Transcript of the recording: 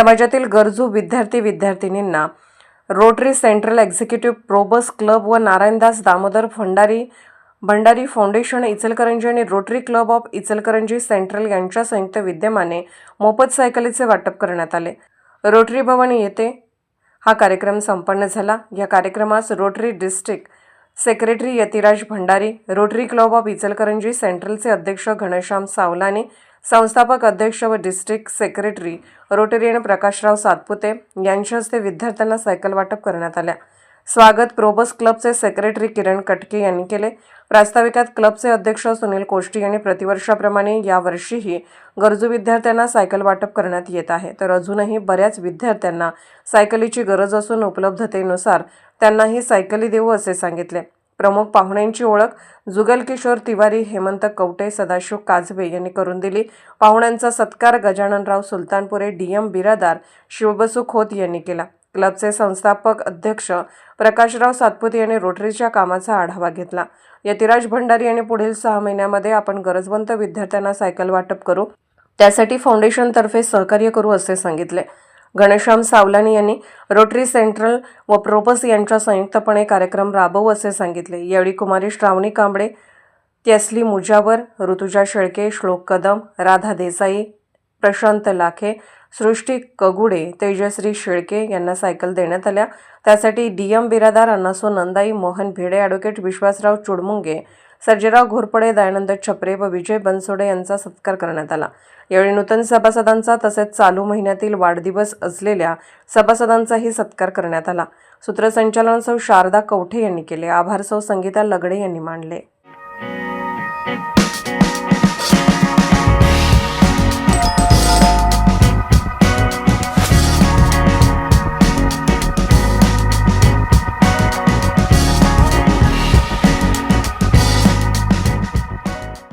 समाजातील गरजू विद्यार्थी विद्यार्थिनींना Rotary central executive Probus club व नारायणदास दामोदर भंडारी भंडारी फाउंडेशन इचलकरंजी आणि Rotary club of Ichalkaranji central यांच्या संयुक्त विद्यमाने मोफत सायकलीचे वाटप करण्यात आले. रोटरी भवन येथे हा कार्यक्रम संपन्न झाला. या कार्यक्रमास Rotary district secretary Yatiraj Bhandari Rotary club of Ichalkaranji सेंट्रलचे अध्यक्ष घनश्याम सावलानी संस्थापक अध्यक्ष व district secretary Rotarian Prakashrao Satpute यांच्या हस्ते विद्यार्थ्यांना सायकल वाटप करण्यात आल्या. स्वागत प्रोबस क्लबचे सेक्रेटरी किरण कटके यांनी केले. प्रास्ताविकात क्लबचे अध्यक्ष सुनील कोष्टी यांनी प्रतिवर्षाप्रमाणे यावर्षीही गरजू विद्यार्थ्यांना सायकल वाटप करण्यात येत आहे. तर अजूनही बऱ्याच विद्यार्थ्यांना सायकलीची गरज असून उपलब्धतेनुसार त्यांनाही सायकली देऊ असे सांगितले. प्रमुख पाहुण्यांची ओळख जुगल किशोर तिवारी हेमंत कवटे सदाशिव काजवे यांनी करून दिली. पाहुण्यांचा सत्कार गजाननराव सुलतानपुरे डी एम बिरादार शिवबसू खोत यांनी केला. क्लबचे संस्थापक अध्यक्ष प्रकाशराव सातपुते यांनी रोटरीच्या कामाचा आढावा घेतला. यतिराज भंडारी यांनी पुढील सहा महिन्यामध्ये आपण गरजवंत विद्यार्थ्यांना सायकल वाटप करू त्यासाठी फाउंडेशनतर्फे सहकार्य करू असे सांगितले. घनश्याम सावलानी यांनी रोटरी सेंट्रल व प्रोपस यांच्या संयुक्तपणे कार्यक्रम राबवू असे सांगितले. यावेळी कुमारी श्रावणी कांबळे त्यसली मुजावर ऋतुजा शेळके श्लोक कदम राधा देसाई प्रशांत लाखे सृष्टी कगुडे तेजश्री शेळके यांना सायकल देण्यात आल्या. त्यासाठी D M Biradar Annaso Nandai Mohan Bhide advocate Vishwasrao Chudmunge Sarjerao Ghorpade Dayanand Chhapre व विजय बनसोडे यांचा सत्कार करण्यात आला. यावेळी नूतन सभासदांचा तसेच चालू महिन्यातील वाढदिवस असलेल्या सभासदांचाही सत्कार करण्यात आला. सूत्रसंचालन सौ शारदा कवठे यांनी केले. आभार सौ संगीता लगडे यांनी मांडले.